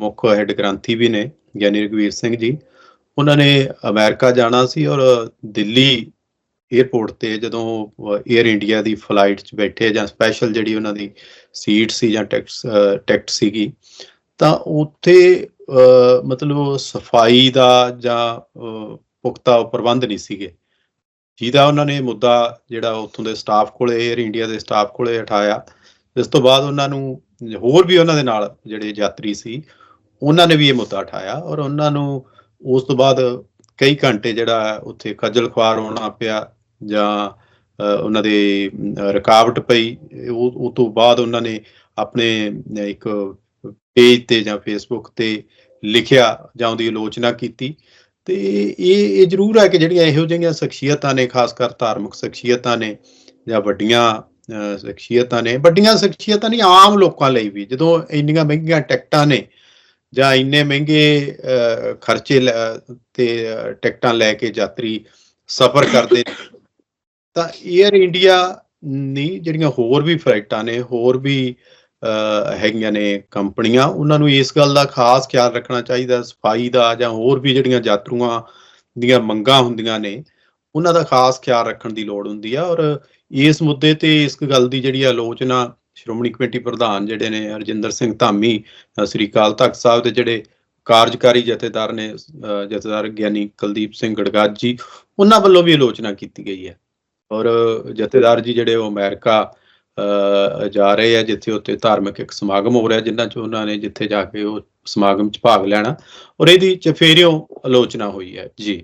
ਮੁੱਖ ਹੈੱਡ ਗ੍ਰੰਥੀ ਵੀ ਨੇ, ਗਿਆਨੀ ਰਗਵੀਰ ਸਿੰਘ ਜੀ। ਉਹਨਾਂ ਨੇ ਅਮਰੀਕਾ ਜਾਣਾ ਸੀ ਔਰ ਦਿੱਲੀ 에어ਪੋਰਟ ਤੇ ਜਦੋਂ 에ਅਰ ਇੰਡੀਆ ਦੀ ਫਲਾਈਟ 'ਚ ਬੈਠੇ ਜਾਂ ਸਪੈਸ਼ਲ ਜਿਹੜੀ ਉਹਨਾਂ ਦੀ ਸੀਟ ਸੀ ਜਾਂ ਟੈਕਸ ਟੈਕਟ ਸੀਗੀ, ਤਾਂ ਉੱਥੇ ਮਤਲਬ ਸਫ਼ਾਈ ਦਾ ਜਾਂ ਪੁਖਤਾ ਪ੍ਰਬੰਧ ਨਹੀਂ ਸੀਗੇ। ਜਿਹਦਾ ਉਹਨਾਂ ਨੇ ਮੁੱਦਾ ਜਿਹੜਾ ਉੱਥੋਂ ਦੇ ਸਟਾਫ ਕੋਲੇ 에ਅਰ ਇੰਡੀਆ ਦੇ ਸਟਾਫ ਕੋਲੇ ਉਠਾਇਆ। ਇਸ ਤੋਂ ਬਾਅਦ ਉਹਨਾਂ ਨੂੰ ਹੋਰ ਵੀ ਉਹਨਾਂ ਦੇ ਨਾਲ ਜਿਹੜੇ ਯਾਤਰੀ ਸੀ, ਉਹਨਾਂ ਨੇ ਵੀ ਇਹ ਮੁੱਦਾ ਉਠਾਇਆ ਔਰ ਉਹਨਾਂ ਨੂੰ ਉਸ ਤੋਂ ਬਾਅਦ ਕਈ ਘੰਟੇ ਜਿਹੜਾ ਉੱਥੇ ਖੱਜਲ ਖੁਆਰ ਹੋਣਾ ਪਿਆ ਜਾਂ ਉਹਨਾਂ ਦੇ ਅਮ, ਰੁਕਾਵਟ ਪਈ ਉਹ ਤੋਂ ਬਾਅਦ ਉਹਨਾਂ ਨੇ ਆਪਣੇ ਇੱਕ ਪੇਜ ਤੇ ਜਾਂ ਫੇਸਬੁੱਕ ਤੇ ਲਿਖਿਆ ਜਾਂ ਉਹਦੀ ਆਲੋਚਨਾ ਕੀਤੀ। ਤੇ ਇਹ ਇਹ ਜ਼ਰੂਰ ਹੈ ਕਿ ਜਿਹੜੀਆਂ ਇਹੋ ਜਿਹੀਆਂ ਸ਼ਖਸੀਅਤਾਂ ਨੇ ਖਾਸ ਕਰ ਧਾਰਮਿਕ ਸ਼ਖਸੀਅਤਾਂ ਨੇ ਜਾਂ ਵੱਡੀਆਂ ਸ਼ਖਸੀਅਤਾਂ ਨੇ ਵੱਡੀਆਂ ਸ਼ਖਸੀਅਤਾਂ ਨਹੀਂ ਆਮ ਲੋਕਾਂ ਲਈ ਵੀ ਜਦੋਂ ਇੰਨੀਆਂ ਮਹਿੰਗੀਆਂ ਟਿਕਟਾਂ ਨੇ ਜਾਂ ਇੰਨੇ ਮਹਿੰਗੇ ਖਰਚੇ ਲੈ- ਤੇ ਟਿਕਟਾਂ ਲੈ ਕੇ ਯਾਤਰੀ ਸਫ਼ਰ ਕਰਦੇ ਤਾਂ 에ਅਰ ਇੰਡੀਆ ਨਹੀਂ ਜਿਹੜੀਆਂ ਹੋਰ ਵੀ ਫਲਾਈਟਾਂ ਨੇ, ਹੋਰ ਵੀ ਹੈਗੀਆਂ ਨੇ ਕੰਪਨੀਆਂ, ਉਹਨਾਂ ਨੂੰ ਇਸ ਗੱਲ ਦਾ ਖਾਸ ਖਿਆਲ ਰੱਖਣਾ ਚਾਹੀਦਾ, ਸਫ਼ਾਈ ਦਾ ਜਾਂ ਹੋਰ ਵੀ ਜਿਹੜੀਆਂ ਯਾਤਰੂਆਂ ਦੀਆਂ ਮੰਗਾਂ ਹੁੰਦੀਆਂ ਨੇ, ਉਹਨਾਂ ਦਾ ਖਾਸ ਖਿਆਲ ਰੱਖਣ ਦੀ ਲੋੜ ਹੁੰਦੀ ਆ, ਔਰ ਇਸ ਮੁੱਦੇ ਤੇ ਇਸ ਗੱਲ ਦੀ ਜਿਹੜੀ ਆਲੋਚਨਾ ਸ਼੍ਰੋਮਣੀ ਕਮੇਟੀ ਪ੍ਰਧਾਨ ਜਿਹੜੇ ਨੇ ਹਰਜਿੰਦਰ ਸਿੰਘ ਧਾਮੀ ਸ੍ਰੀ ਅਕਾਲ ਤਖਤ ਸਾਹਿਬ ਦੇ ਜਿਹੜੇ ਕਾਰਜਕਾਰੀ ਜਥੇਦਾਰ ਨੇ ਜਥੇਦਾਰ ਗਿਆਨੀ ਕੁਲਦੀਪ ਸਿੰਘ ਗੜਗਾਜ ਜੀ ਉਹਨਾਂ ਵੱਲੋਂ ਵੀ ਆਲੋਚਨਾ ਕੀਤੀ ਗਈ ਹੈ। ਔਰ ਜਥੇਦਾਰ ਜੀ ਜਿਹੜੇ ਉਹ ਅਮਰੀਕਾ ਅ, ਜਾ ਰਹੇ ਆ ਜਿੱਥੇ ਉੱਥੇ ਧਾਰਮਿਕ ਇੱਕ ਸਮਾਗਮ ਹੋ ਰਿਹਾ ਜਿੰਨਾਂ ਚ ਉਹਨਾਂ ਨੇ ਜਿੱਥੇ ਜਾ ਕੇ ਉਹ ਸਮਾਗਮ ਚ ਭਾਗ ਲੈਣਾ। ਔਰ ਇਹਦੀ ਚਫੇਰਿਓਂ ਆਲੋਚਨਾ ਹੋਈ ਹੈ। ਜੀ।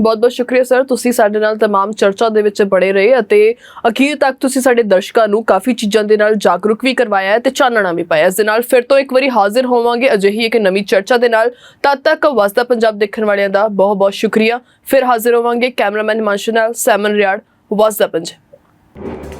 ਬਹੁਤ ਬਹੁਤ ਸ਼ੁਕਰੀਆ ਸਰ ਤੁਸੀਂ ਸਾਡੇ ਨਾਲ तमाम ਚਰਚਾ ਦੇ ਵਿੱਚ ਬੜੇ ਰਹੇ ਅਤੇ ਅਖੀਰ ਤੱਕ ਤੁਸੀਂ ਸਾਡੇ ਦਰਸ਼ਕਾਂ ਨੂੰ ਕਾਫੀ ਚੀਜ਼ਾਂ ਦੇ ਨਾਲ ਜਾਗਰੂਕ ਵੀ ਕਰਵਾਇਆ ਹੈ ਤੇ ਚਾਨਣਾ ਵੀ ਪਾਇਆ ਇਸ ਦੇ ਨਾਲ ਫਿਰ ਤੋਂ ਇੱਕ ਵਾਰੀ ਹਾਜ਼ਰ ਹੋਵਾਂਗੇ ਅਜਿਹੀ ਇੱਕ ਨਵੀਂ ਚਰਚਾ ਦੇ ਨਾਲ ਤਦ ਤੱਕ ਵਸਦਾ ਪੰਜਾਬ ਦੇਖਣ ਵਾਲਿਆਂ ਦਾ ਬਹੁਤ ਬਹੁਤ ਸ਼ੁਕਰੀਆ ਫਿਰ ਹਾਜ਼ਰ ਹੋਵਾਂਗੇ ਕੈਮਰਾਮੈਨ ਮਾਨਸ਼ੂ ਨਾਲ ਸੈਮਨ ਰਿਆੜ ਵਸਦਾ ਪੰਜਾਬ